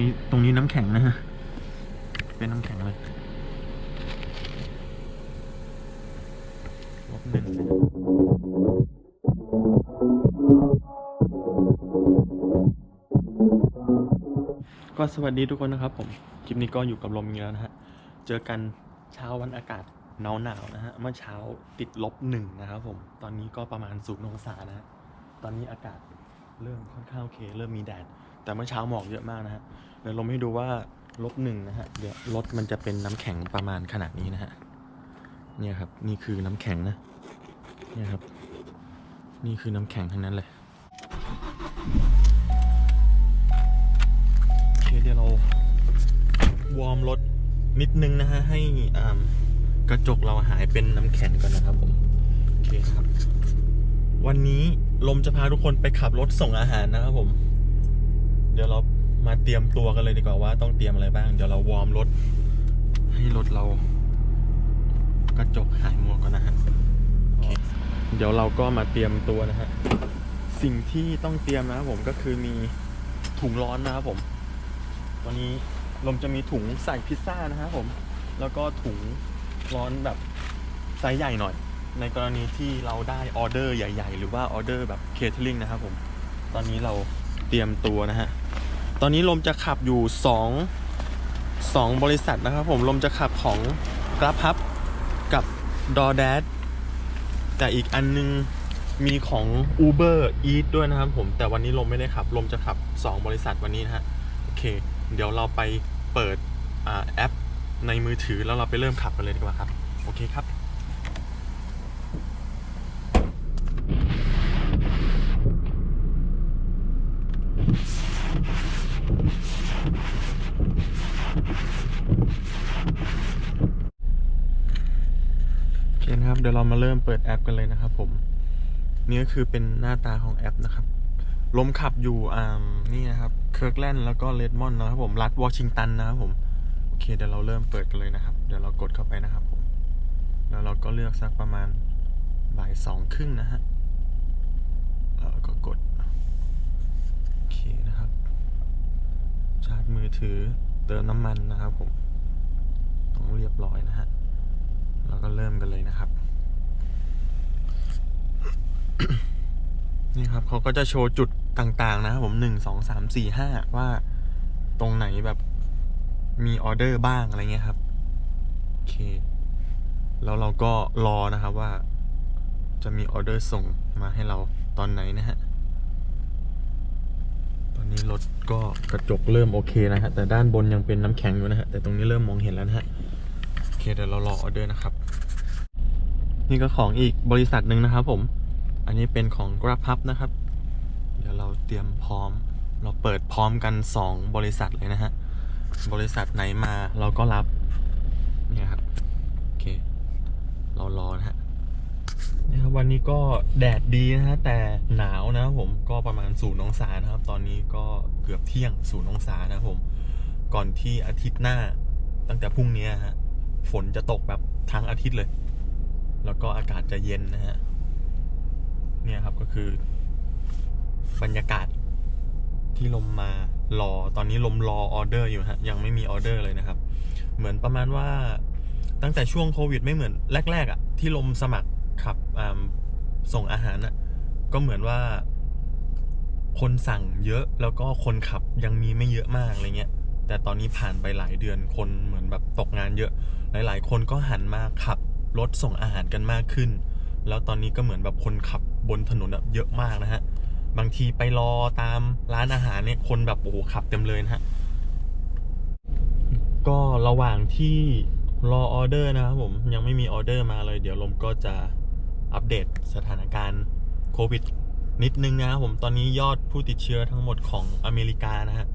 นี้ตรงนี้น้ำแข็งนะฮะ เป็นน้ำแข็งเลยลบหนึ่งก็สวัสดีทุกคนนะครับผม คลิปนี้ก็อยู่กับลมอีกแล้วนะฮะ เจอกันเช้าวันอากาศหนาวหนาวนะฮะ เมื่อเช้าติดลบหนึ่งนะครับผม ตอนนี้ก็ประมาณศูนย์องศานะฮะ ตอนนี้อากาศ เริ่มค่อนข้างโอเค เริ่มมีแดด แต่เมื่อเช้าหมอกเยอะมากนะฮะ เดี๋ยวลมให้ดูว่าลบหนึ่งนะฮะ เดี๋ยวรถมันจะเป็นน้ำแข็งประมาณขนาดนี้นะฮะ เนี่ยครับ นี่คือน้ำแข็งนะ เนี่ยครับ นี่คือน้ำแข็งทั้งนั้นเลยโอเคเดี๋ยวเราวอร์มรถนิดนึงนะฮะ ให้อ่ากระจกเราหายเป็นน้ำแข็งก่อนนะครับผม โอเคครับ วันนี้ลมจะพาทุกคนไปขับรถส่งอาหารนะครับผม เดี๋ยวเรามาเตรียมตัวกันเลยดีกว่าว่าต้องเตรียมอะไรบ้าง เดี๋ยวเราวอร์มรถ ให้รถเรา กระจกหายมัวก่อนนะฮะเคเดี๋ยวเราก็มาเตรียมตัวนะฮะ สิ่งที่ต้องเตรียมนะครับผมก็คือมีถุงร้อนนะครับผม ตอนนี้ลมจะมีถุงใส่พิซซ่านะครับผม แล้วก็ถุงร้อนแบบไซส์ใหญ่หน่อย ในกรณีที่เราได้ออเดอร์ใหญ่ ๆ หรือว่าออเดอร์แบบเคเทอริงนะครับผมตอนนี้เราเตรียมตัวนะฮะตอนนี้ลมจะขับอยู่ 2 2 บริษัทนะครับผมลมจะขับของ g r a b h u b กับ d o o r d a s h แต่อีกอันนึงมีของ Uber Eat ด้วยนะครับผมแต่วันนี้ลมไม่ได้ขับ ลมจะขับ 2 บริษัทวันนี้นะฮะโอเค เดี๋ยวเราไปเปิดอแอปในมือถือแล้วเราไปเริ่มขับกันเลยดีกว่าครับ โอเคครับ โอเคนะครับ เปิดแอปกันเลยนะครับผม นี่ก็คือเป็นหน้าตาของแอปนะครับ ลมขับอยู่อ่านี่นะครับเคิร์กแลนด์แล้วก็เลดมอนด์นะครับผม รัฐวอชิงตันนะครับผม โอเค เดี๋ยวเราเริ่มเปิดกันเลยนะครับ เดี๋ยวเรากดเข้าไปนะครับผม แล้วเราก็เลือกสักประมาณบ่ายสองครึ่งนะฮะแล้วเราก็กด โอเคนะครับ ชาร์จมือถือเติมน้ำมันนะครับผม ต้องเรียบร้อยนะฮะ เราก็เริ่มกันเลยนะครับ นี่ครับเขาก็จะโชว์จุดต่างๆ นะครับผมหนึ่งสองสามสี่ห้าว่าตรงไหนแบบมีออเดอร์บ้างอะไรเงี้ยครับ โอเค แล้วเราก็รอนะครับว่า จะมีออเดอร์ส่งมาให้เราตอนไหนนะฮะ ตอนนี้รถก็กระจกเริ่มโอเคนะฮะ แต่ด้านบนยังเป็นน้ำแข็งอยู่นะฮะ แต่ตรงนี้เริ่มมองเห็นแล้วนะฮะ โอเคเดี๋ยวเรารอออเดอร์นะครับ นี่ก็ของอีกบริษัทหนึ่งนะครับผม อันนี้เป็นของ GrabHub นะครับ เดี๋ยวเราเตรียมพร้อม เราเปิดพร้อมกัน 2 บริษัทเลยนะฮะ บริษัทไหนมาเราก็รับ เนี่ยครับ โอเค เรารอนะฮะนี่ครับวันนี้ก็แดดดีนะฮะ แต่หนาวนะผมก็ประมาณศูนย์องศานะครับ ตอนนี้ก็เกือบเที่ยงศูนย์องศานะผม ก่อนที่อาทิตย์หน้า ตั้งแต่พรุ่งนี้ฮะ ฝนจะตกแบบทั้งอาทิตย์เลย แล้วก็อากาศจะเย็นนะฮะ เนี่ยครับก็คือบรรยากาศที่ลมมารอตอนนี้ลมรอออเดอร์อยู่ฮะยังไม่มีออเดอร์เลยนะครับ เหมือนประมาณว่าตั้งแต่ช่วงโควิดไม่เหมือนแรก ๆอะ่ะที่ลมสมัครขับส่งอาหารอะก็เหมือนว่าคนสั่งเยอะแล้วก็คนขับยังมีไม่เยอะมากอะไรเงี้ย แต่ตอนนี้ผ่านไปหลายเดือนคนเหมือนแบบตกงานเยอะ หลาย ๆ คนก็หันมาขับรถส่งอาหารกันมากขึ้น แล้วตอนนี้ก็เหมือนแบบคนขับ บนถนนแบบเยอะมากนะฮะ บางทีไปรอตามร้านอาหารเนี่ยคนแบบโอ้โหขับเต็มเลยนะฮะ ก็ระหว่างที่รอออเดอร์นะครับผมยังไม่มีออเดอร์มาเลย เดี๋ยวลมก็จะอัปเดตสถานการณ์โควิดนิดนึงนะครับผมตอนนี้ยอดผู้ติดเชื้อทั้งหมดของอเมริกานะฮะ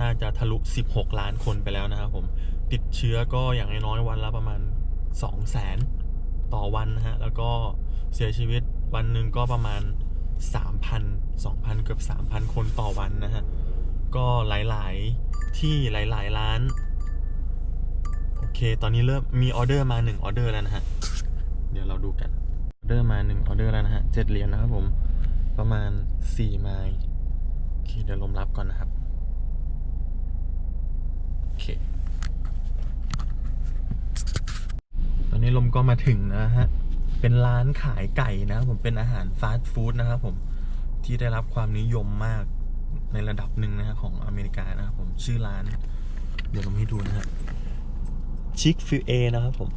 น่าจะทะลุ 16 ล้านคนไปแล้วนะครับผมติดเชื้อก็อย่างน้อยวันละประมาณ 2 0 0แสนต่อวันนะฮะ แล้วก็เสียชีวิต วันหนึ่งก็ประมาณ 3,000 2,000 เกือบ 3,000 คนต่อวันนะฮะ ก็หลายๆที่หลายๆร้าน โอเค ตอนนี้เริ่มมีออเดอร์มา1ออเดอร์แล้วนะฮะ เดี๋ยวเราดูกัน ออเดอร์มา1ออเดอร์แล้วนะฮะเจ็ดเหรียญนะครับผม ประมาณ 4 ไมล์โอเค เดี๋ยวลมรับก่อนนะครับ โอเค ตอนนี้ลมก็มาถึงนะฮะ เป็นร้านขายไก่นะครับผมเป็นอาหารฟาสต์ฟู้ดนะครับผมที่ได้รับความนิยมมากในระดับหนึ่งนะฮะของอเมริกานะครับผมชื่อร้าน เดี๋ยวผมให้ดูนะฮะชิคฟิลเอนะครับผม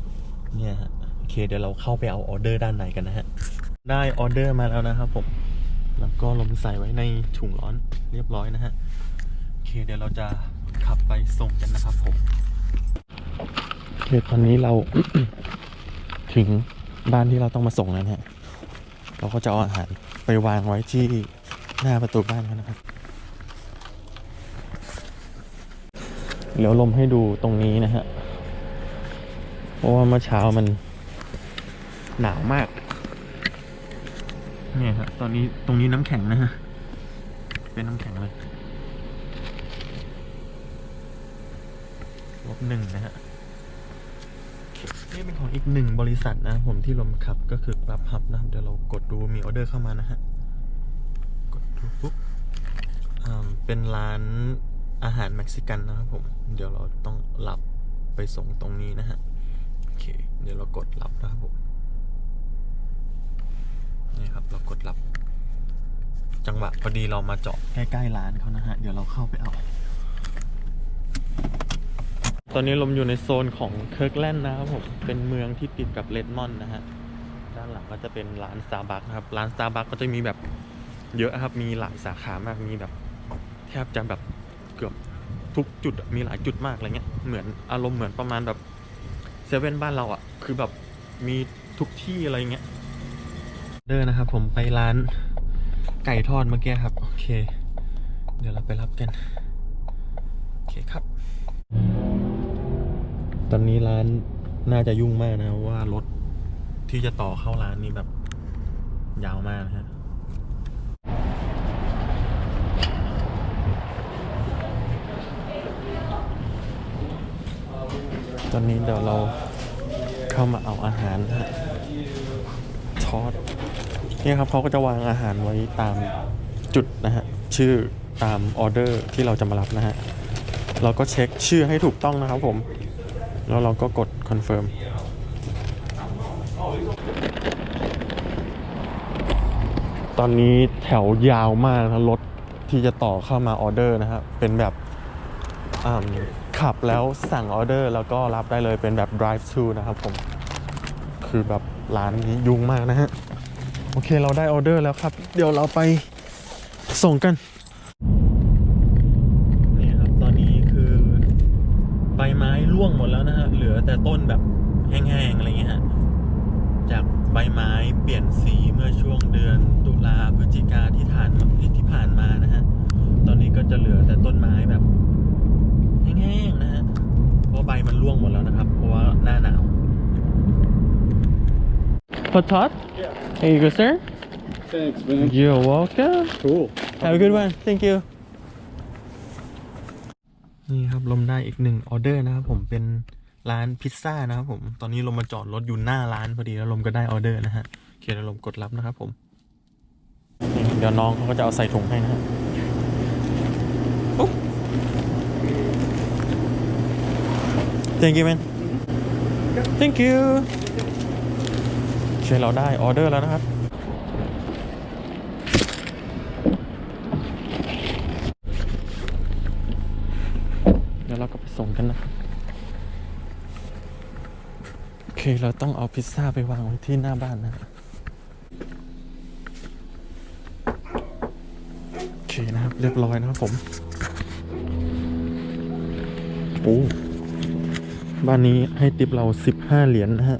เนี่ยฮะโอเค เดี๋ยวเราเข้าไปเอาออเดอร์ด้านในกันนะฮะได้ออเดอร์มาแล้วนะครับผมแล้วก็ลงใส่ไว้ในถุงร้อนเรียบร้อยนะฮะโอเคเดี๋ยวเราจะขับไปส่งกันนะครับผมโอเคตอนนี้เราถึง บ้านที่เราต้องมาส่งแล้นฮะเราก็จะเอาอาหารไปวางไว้ที่หน้าประตูบ้านเขานะครับเดี๋ยวลมให้ดูตรงนี้นะฮะ เพราะว่าเมื่อเช้ามันหนาวมาก เนี่ยครับตอนนี้ตรงนี้น้ำแข็งนะฮะ เป็นน้ำแข็งเลยลบหนึ่งนะฮะ นี่เป็นของอีกหนึ่งบริษัท นะผมที่ลมขับก็คือ Grab Hub นะครับ เดี๋ยวเรากดดูมีออเดอร์เข้ามานะฮะ กดดูปุ๊บอ่าเป็นร้านอาหารเม็กซิกันนะครับผม เดี๋ยวเราต้องรับไปส่งตรงนี้นะฮะ โอเค เดี๋ยวเรากดรับนะครับผม นี่ครับเรากดรับ จังหวะพอดีเรามาเจาะใกล้ๆร้านเขานะฮะ เดี๋ยวเราเข้าไปเอา ตอนนี้ลมอยู่ในโซนของเคิร์กแลนด์นะครับผมเป็นเมืองที่ติดกับเรดมอนด์นะฮะด้านหลังก็จะเป็นร้าน Starbucks นะครับร้าน Starbucks ก็จะมีแบบเยอะครับมีหลายสาขามากมีแบบแทบจะแบบเกือบทุกจุดมีหลายจุดมากอะไรเงี้ยเหมือนอารมณ์เหมือนประมาณแบบเซเว่นบ้านเราอะ่ะคือแบบมีทุกที่อะไรเงี้ยเดินนะครับผมไปร้านไก่ทอดเมื่อกี้ครับ โอเค เดี๋ยวเราไปรับกัน ตอนนี้ร้านน่าจะยุ่งมากนะว่ารถที่จะต่อเข้าร้านนี่แบบ ยาวมากนะฮะตอนนี้เดี๋ยวเราเข้ามาเอาอาหารนะฮะทอดเนี่ยครับเขาก็จะวางอาหารไว้ตามจุดนะฮะ ชื่อตามออเดอร์ที่เราจะมารับนะฮะ เราก็เช็คชื่อให้ถูกต้องนะครับผม แล้วเราก็กดคอนเฟิร์มตอนนี้แถวยาวมากนะรถที่จะต่อเข้ามาออเดอร์นะครับเป็นแบบขับแล้วสั่งออเดอร์ แล้วก็รับได้เลยเป็นแบบ drive thru นะครับผม คือแบบร้านนี้ยุ่งมากนะฮะ โอเคเราได้ออเดอร์แล้วครับ เดี๋ยวเราไปส่งกันครับ ตอนนี้คือใบไม้ร่วงหมดแล้วนะฮะ เหลือแต่ต้นแบบแห้งๆ อะไรเงี้ยฮะ จากใบไม้เปลี่ยนสีเมื่อ ช่วงเดือนตุลาพฤศจิกาที่ผ่านมาที่ผ่านมานะฮะ ตอนนี้ก็จะเหลือแต่ต้นไม้แบบแห้งๆนะฮะ เพราะใบมันร่วงหมดแล้วนะครับ เพราะว่าหน้าหนาว Hot pot? Yeah. Here you go, sir. Thanks, man. You're welcome. Cool. Have a good one. Thank you. นี่ครับลมได้อีกหนึ่งออเดอร์นะครับผมเป็นร้านพิซซ่านะครับผม ตอนนี้ลมมาจอดรถอยู่หน้าร้านพอดีแล้วลมก็ได้ออเดอร์นะฮะ โอเคแล้วลมกดรับนะครับผม เดี๋ยวน้องเขาก็จะเอาใส่ถุงให้นะฮะปุ๊บ Thank you man Thank you โอเคเราได้ออเดอร์แล้วนะครับ เดี๋ยวเราก็ไปส่งกันนะครับโอเค เราต้องเอาพิซซ่าไปวางไว้ที่หน้าบ้านนะโอ เรียบร้อยนะครับผมโอ้บ้านนี้ให้ติปเรา 15 เหรียญนะฮะ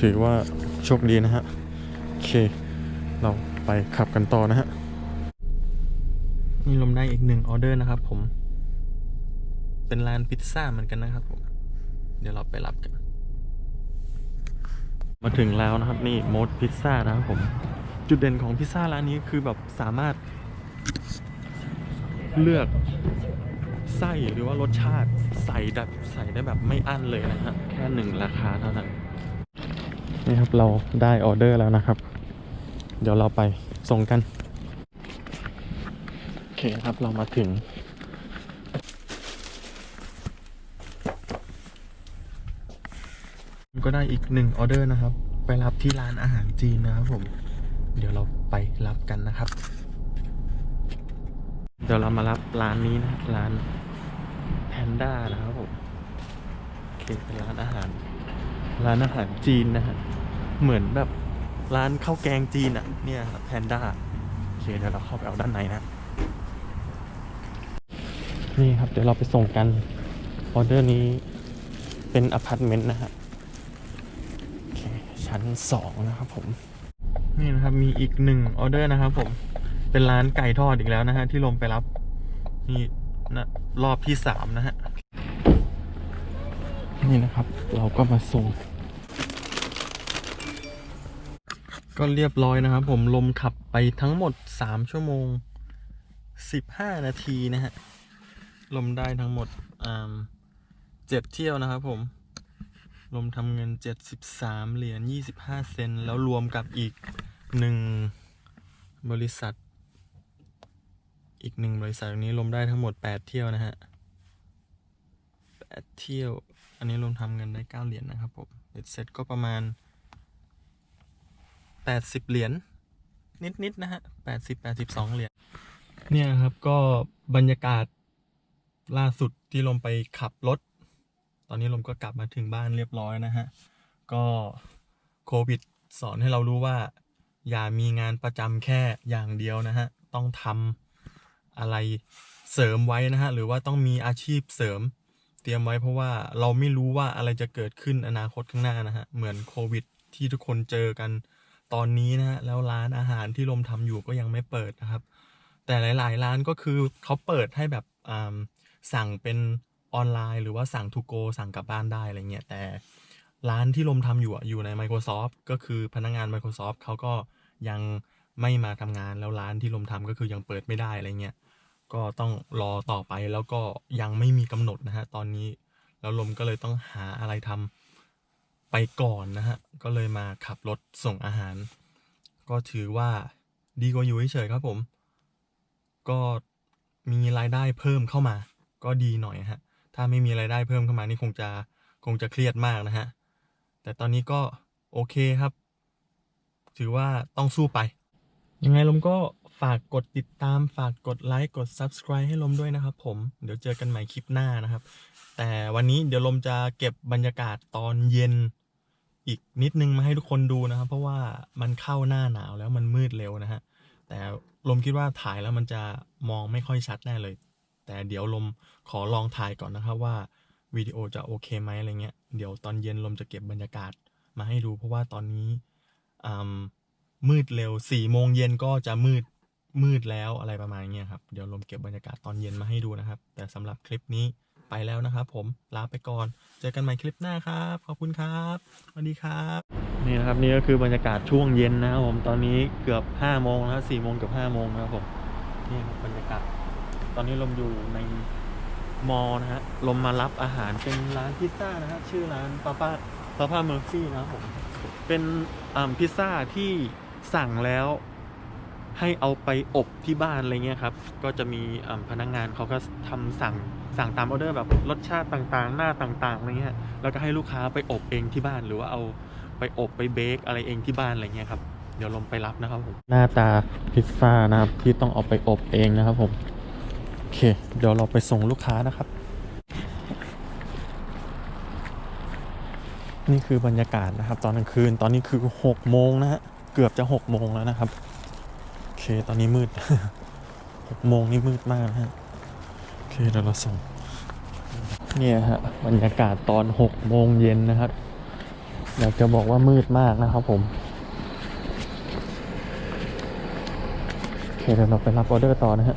ถือว่าโชคดีนะฮะ โอเค เราไปขับกันต่อนะฮะ นี่ลมได้อีกหนึ่งออเดอร์นะครับผม เป็นร้านพิซซ่าเหมือนกันนะครับผม เดี๋ยวเราไปรับกัน มาถึงแล้วนะครับนี่โมดพิซซ่านะครับผม จุดเด่นของพิซซ่าร้านนี้คือแบบสามารถ เลือกไส้หรือว่ารสชาติใส่แบบใส่ได้แบบไม่อั้นเลยนะฮะแค่หนึ่งราคาเท่านั้นนี่ครับเราได้ออเดอร์แล้วนะครับ เดี๋ยวเราไปส่งกันโอเคครับเรามาถึงกก็ได้อีกหนึ่งออเดอร์นะครับ ไปรับที่ร้านอาหารจีนนะครับผม เดี๋ยวเราไปรับกันนะครับ เดี๋ยวเรามารับร้านนี้นะร้านแพนด้านะครับผมโอเคเป็นร้านอาหาร ร้านอาหารจีนนะฮะเหมือนแบบร้านข้าวแกงจีนอะ เนี่ยแพนด้าโอเคเดี๋ยวเราเข้าไปเอาด้านในนะ นี่ครับเดี๋ยวเราไปส่งกันออเดอร์นี้เป็นอพาร์ตเมนต์นะฮะโอเคชั้นสองนะครับผม นี่นะครับมีอีกหนึ่งออเดอร์นะครับผม เป็นร้านไก่ทอดอีกแล้วนะฮะ ที่ลมไปรับ นี่นะรอบที่สามนะฮะ นี่นะครับ เราก็มาส่ง ก็เรียบร้อยนะครับ ผมลมขับไปทั้งหมด3ชั่วโมง15นาทีนะฮะ ลมได้ทั้งหมดเจ็ดเที่ยวนะครับผมลมทำเงิน 73 เหรียญ 25 เซน แล้วรวมกับอีกหนึ่งบริษัท อีกหนึ่งบริษัทนี้ลมได้ทั้งหมด 8 เที่ยวนะฮะ8เที่ยว อันนี้รวมทำเงินได้ 9 เหรียญนะครับผมเบ็ดเสร็จก็ประมาณ 80 เหรียญนิดๆนะฮะ80 82 เหรียญเนี่ยครับก็บรรยากาศล่าสุดที่ลมไปขับรถ ตอนนี้ลมก็กลับมาถึงบ้านเรียบร้อยนะฮะ ก็โควิดสอนให้เรารู้ว่า อย่ามีงานประจำแค่อย่างเดียวนะฮะ ต้องทำ อะไรเสริมไว้นะฮะหรือว่าต้องมีอาชีพเสริม เตรียมไว้เพราะว่าเราไม่รู้ว่าอะไรจะเกิดขึ้นอนาคตข้างหน้านะฮะเหมือนโควิด ที่ทุกคนเจอกันตอนนี้นะฮะแล้วร้านอาหารที่ลมทำอยู่ก็ยังไม่เปิดนะครับ แต่หลาย ๆ ร้านก็คือเขาเปิดให้แบบอ่าสั่งเป็นออนไลน์ หรือว่าสั่งทูโกสั่งกลับบ้านได้อะไรเงี้ยแต่ร้านที่ลมทำอยู่อยู่ใน Microsoft ก็คือพนักงาน Microsoft เขาก็ยังไม่มาทำงานแล้วร้านที่ลมทำก็คือยังเปิดไม่ได้อะไรเงี้ย ก็ต้องรอต่อไปแล้วก็ยังไม่มีกำหนดนะฮะตอนนี้แล้วลมก็เลยต้องหาอะไรทำไปก่อนนะฮะก็เลยมาขับรถส่งอาหาร ก็ถือว่าดีกว่าอยู่เฉยๆครับผม ก็มีรายได้เพิ่มเข้ามา ก็ดีหน่อยฮะถ้าไม่มีรายได้เพิ่มเข้ามานี่คงจะคงจะเครียดมากนะฮะแต่ตอนนี้ก็โอเคครับ ถือว่าต้องสู้ไป ยังไงลมก็ ฝากกดติดตาม ฝากกดไลค์ กด Subscribe ให้ลมด้วยนะครับผม เดี๋ยวเจอกันใหม่คลิปหน้านะครับ แต่วันนี้เดี๋ยวลมจะเก็บบรรยากาศตอนเย็น อีกนิดนึงมาให้ทุกคนดูนะครับ เพราะว่ามันเข้าหน้าหนาวแล้วมันมืดเร็วนะฮะ แต่ลมคิดว่าถ่ายแล้วมันจะมองไม่ค่อยชัดแน่เลย แต่เดี๋ยวลมขอลองถ่ายก่อนนะครับว่าวิดีโอจะโอเคไหมอะไรเงี้ย เดี๋ยวตอนเย็นลมจะเก็บบรรยากาศมาให้ดู เพราะว่าตอนนี้มมืดเร็วสี่โมงเย็นก็จะมืด มืดแล้วอะไรประมาณเงี้ครับ เดี๋ยวลมเก็บบรรยากาศตอนเย็นมาให้ดูนะครับ แต่สำหรับคลิปนี้ไปแล้วนะครับผมลาไปก่อน เจอกันใหม่คลิปหน้าครับ ขอบคุณครับสวัสดีครับ นี่นะครับนี่ก็คือบรรยากาศช่วงเย็นนะครับผมตอนนี้เกือบห้าโมงแล้วสี่โมงเกือบห้าโมงนะครับผมนี่ครับบรรยากาศตอนนี้ลมอยู่ในมอนะฮะลมมารับอาหารเป็นร้านพิซซ่านะฮะชื่อร้านป้าป้าป้าป้าเมอร์ฟี่นะครับผมเป็นอ่าพิซซ่าที่สั่งแล้ว ให้เอาไปอบที่บ้านอะไรเงี้ยครับ ก็จะมีพนักงงานเขาก็ทำสั่งสั่งตามออเดอร์แบบรสชาติต่างๆ หน้าต่างๆอะไรเงี้ย แล้วก็ให้ลูกค้าไปอบเองที่บ้านหรือว่าเอาไปอบไปเบคอะไรเองที่บ้านอะไรเงี้ยครับ เดี๋ยวลมไปรับนะครับผม หน้าตาพิซซ่านะครับที่ต้องเอาไปอบเองนะครับผม โอเค เดี๋ยวเราไปส่งลูกค้านะครับ นี่คือบรรยากาศนะครับ ตอนกลางคืน ตอนนี้คือหกโมงนะฮะ เกือบจะหกโมงแล้วนะครับ เคตอนนี้มืดหกโมงนี่มืดมากนะฮะ โอเคเดี๋ยวเราส่ง เนี่ยฮะบรรยากาศตอนหกโมงเย็นนะครับ อยากจะบอกว่ามืดมากนะครับผม โอเคเดี๋ยวเราไปรับออเดอร์ต่อนะฮะ